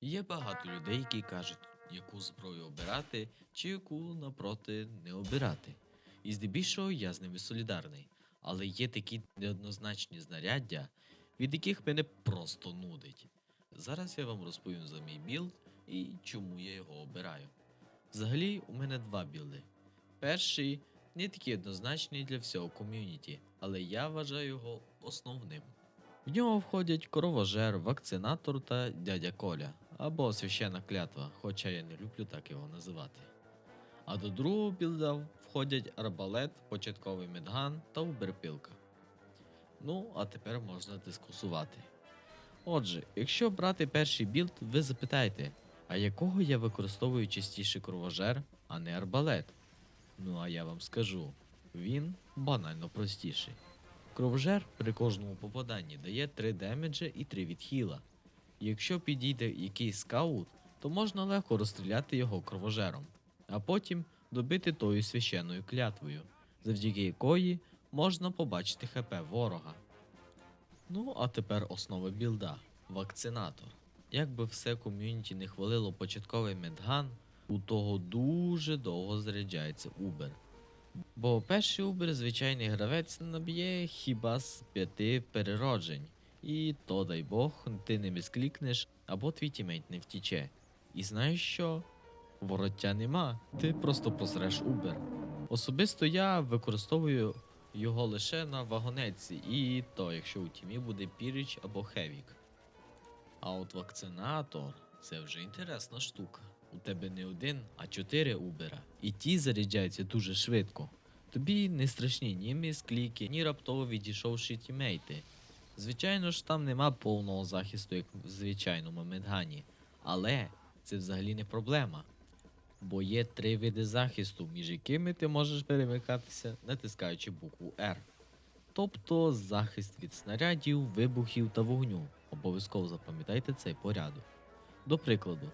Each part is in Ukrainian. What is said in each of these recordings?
Є багато людей, які кажуть, яку зброю обирати, чи яку напроти не обирати. І здебільшого я з ними солідарний. Але є такі неоднозначні знаряддя, від яких мене просто нудить. Зараз я вам розповім за мій білд і чому я його обираю. Взагалі, у мене два білди. Перший не такий однозначний для всього ком'юніті, але я вважаю його основним. В нього входять кровожер, вакцинатор та дядя Коля, або священна клятва, хоча я не люблю так його називати. А до другого білда входять арбалет, початковий медган та уберпілка. Ну, а тепер можна дискусувати. Отже, якщо брати перший білд, ви запитаєте, а якого я використовую частіше кровожер, а не арбалет? Ну а я вам скажу, він банально простіший. Кровожер при кожному попаданні дає 3 демеджа і 3 відхіла. Якщо підійде якийсь скаут, то можна легко розстріляти його кровожером, а потім добити тою священною клятвою, завдяки якої можна побачити ХП ворога. Ну, а тепер основа білда вакцинатор. Як би все ком'юніті не хвалило початковий медган, у того дуже довго заряджається Убер. Бо перший Убер звичайний гравець наб'є хіба з п'яти перероджень. І то дай Бог, ти не місклікнеш, або твій тімейт не втіче. І знаєш що? Вороття нема, ти просто посреш Убер. Особисто я використовую його лише на вагонетці, і то, якщо у тімі буде Піріч або Хевік. А от вакцинатор це вже інтересна штука. У тебе не один, а чотири убера. І ті заряджаються дуже швидко. Тобі не страшні ні міскліки, ні раптово відійшовші тімейти. Звичайно ж, там нема повного захисту, як в звичайному медгані. Але це взагалі не проблема. Бо є три види захисту, між якими ти можеш перемикатися, натискаючи букву R. Тобто захист від снарядів, вибухів та вогню. Обов'язково запам'ятайте цей порядок. До прикладу,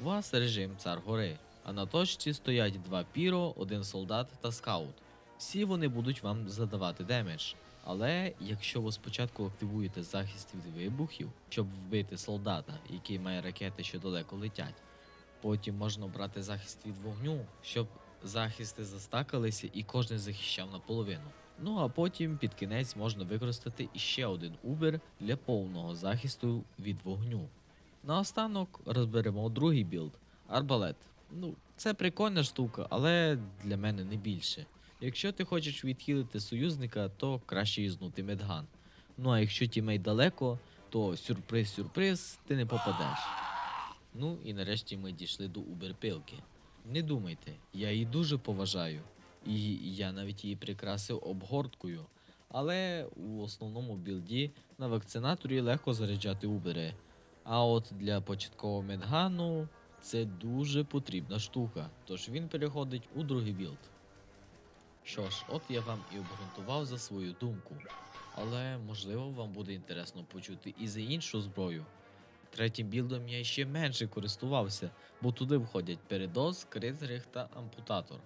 у вас режим цар гори, а на точці стоять два піро, один солдат та скаут. Всі вони будуть вам задавати демедж. Але якщо ви спочатку активуєте захист від вибухів, щоб вбити солдата, який має ракети, що далеко летять, потім можна брати захист від вогню, щоб захисти застакалися і кожен захищав наполовину. Ну а потім під кінець можна використати іще один убер для повного захисту від вогню. Наостанок розберемо другий білд арбалет. Ну, це прикольна штука, але для мене не більше. Якщо ти хочеш відхилити союзника, то краще юзнути медган. Ну а якщо тімейт далеко, то сюрприз-сюрприз, ти не попадеш. Ну і нарешті ми дійшли до уберпилки. Не думайте, я її дуже поважаю, і я навіть її прикрасив обгорткою. Але у основному білді на вакцинаторі легко заряджати убери. А от для початкового медгану це дуже потрібна штука, тож він переходить у другий білд. Що ж, от я вам і обґрунтував за свою думку. Але можливо вам буде інтересно почути і за іншу зброю. Третім білдом я ще менше користувався, бо туди входять передоз, кризрих та ампутатор.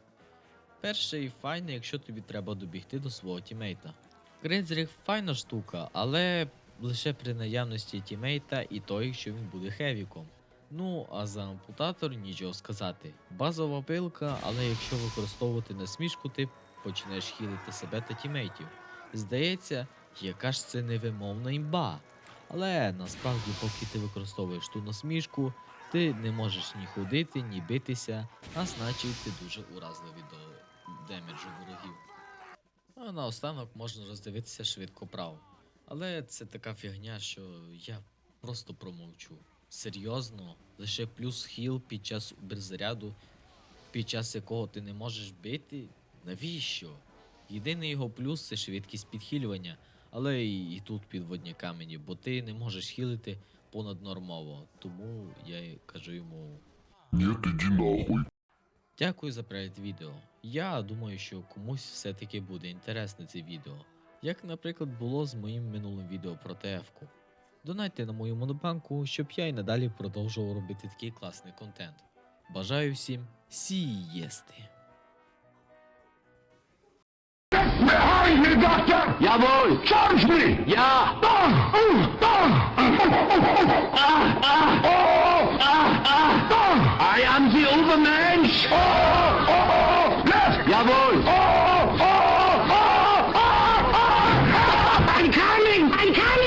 Перший файний, якщо тобі треба добігти до свого тімейта. Кризрих файна штука, але лише при наявності тімейта і то, якщо він буде хевіком. Ну, а за ампутатор нічого сказати. Базова пилка, але якщо використовувати насмішку, ти почнеш хілити себе та тімейтів. Здається, яка ж це невимовна імба. Але насправді, поки ти використовуєш ту насмішку, ти не можеш ні ходити, ні битися, а значить ти дуже уразливий до демеджу ворогів. А наостанок можна роздивитися швидко прав. Але це така фігня, що я просто промовчу. Серйозно, лише плюс хіл під час уберзаряду, під час якого ти не можеш бити? Навіщо? Єдиний його плюс це швидкість підхилювання, але і, і тут підводні камені, бо ти не можеш хілити понаднормово. Тому я кажу йому иди нахуй. Дякую за перегляд відео. Я думаю, що комусь все-таки буде інтересне це відео. Як, наприклад, було з моїм минулим відео про ТФ-ку. Донайте на мою монобанку, щоб я і надалі продовжував робити такий класний контент. Бажаю всім сієсти. I am the Overmensch! Oh, oh, oh! Left! Jawohl! Oh, oh, oh, oh, oh! I'm coming! I'm coming!